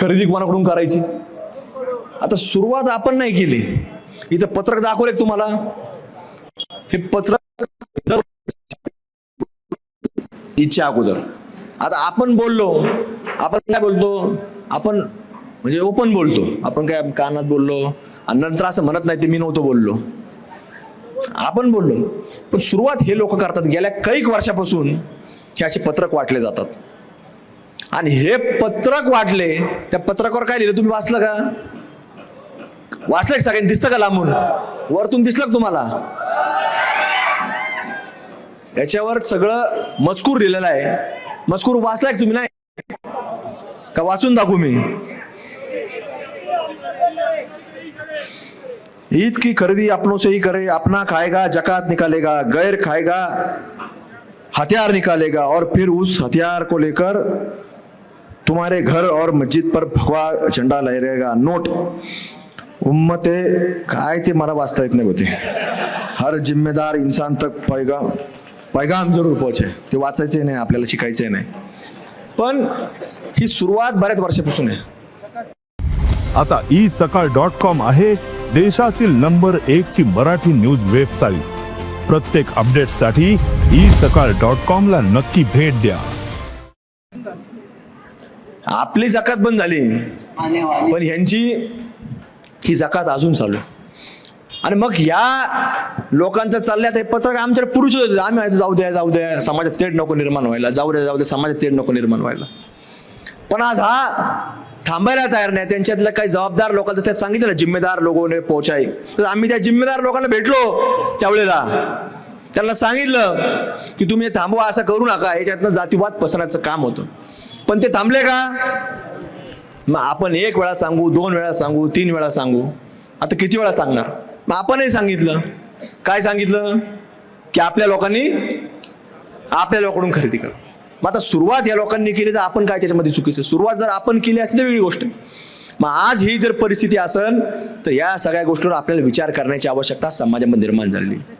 खरेदी कोणाकडून करायची? आता सुरुवात आपण नाही केली. इथं पत्रक दाखवले तुम्हाला? हे पत्रक इच्छा अगोदर. आता आपण बोललो आपण काय बोलतो? आपण म्हणजे ओपन बोलतो. आपण काय कानात बोललो आणि नंतर असं म्हणत नाही ते मी नव्हतो बोललो. आपण बोललो. पण सुरुवात हे लोक करतात. गेल्या कैक वर्षापासून हे असे पत्रक वाटले जातात. आणि हे पत्रक वाटले त्या पत्रकावर काय लिहिलं? तुम्ही वाचलं का? वाचलं का सगळ्यांनी दिसतं का लांबून? वरतून दिसलं का तुम्हाला? याच्यावर सगळं मजकूर लिहिलेलं आहे. मजकूर वाचलाय तुम्ही? नाही. का वाचून दाखवू मी? ईद की खरीदी अपनों से ही करे अपना खाएगा जक़ात निकालेगा गैर खाएगा हथियार निकालेगा और फिर उस हथियार को लेकर तुम्हारे घर और मस्जिद पर भगवा झंडा लहरेगा। नोट। उम्मते काय ते मला वाचता येत नाही होते हर जिम्मेदार इन्सान तक पैगाम पैगाम जरूर पोहोचे। ते वाचायचे नाही आपल्याला शिकायचे नाही। पण ही सुरुवात बऱ्याच वर्षापासून आहे। आता ई सकाळ डॉट कॉम आहे देशातील नंबर एक ची मराठी न्यूज वेबसाईट। प्रत्येक अपडेटसाठी ई सकाळ डॉट कॉम ला नक्की भेट द्या। आपली जकात बंद झाली. पण ह्यांची ही जकात अजून चालू. आणि मग या लोकांचं चाललंय हे पत्रक आमच्याकडे पुरुष होते. आम्ही जाऊ द्या जाऊ द्या समाजात तेढ नको निर्माण व्हायला. जाऊ द्या जाऊ द्या समाजात तेढ नको निर्माण व्हायला. पण आज हा थांबायला तयार नाही. त्यांच्यातल्या काही जबाबदार लोकांचं त्यात सांगितलं. ना जिम्मेदार लोकोने पोहोचाय. तर आम्ही त्या जिम्मेदार लोकांना भेटलो त्यावेळेला. त्यांना सांगितलं की तुम्ही हे थांबवा असं करू नका. याच्यातनं जातीवाद पसरण्याचं काम होतं. पण ते थांबले का? मग आपण एक वेळा सांगू दोन वेळा सांगू तीन वेळा सांगू. आता किती वेळा सांगणार? मग आपणही सांगितलं. काय सांगितलं? की आपल्या लोकांनी आपल्या लोकांकडून खरेदी करा. मग आता सुरुवात या लोकांनी केली तर आपण काय त्याच्यामध्ये चुकीचं? सुरुवात जर आपण केली असली तर वेगळी गोष्ट. मग आज ही जर परिस्थिती असेल तर या सगळ्या गोष्टीवर आपल्याला विचार करण्याची आवश्यकता समाजामध्ये निर्माण झालेली आहे.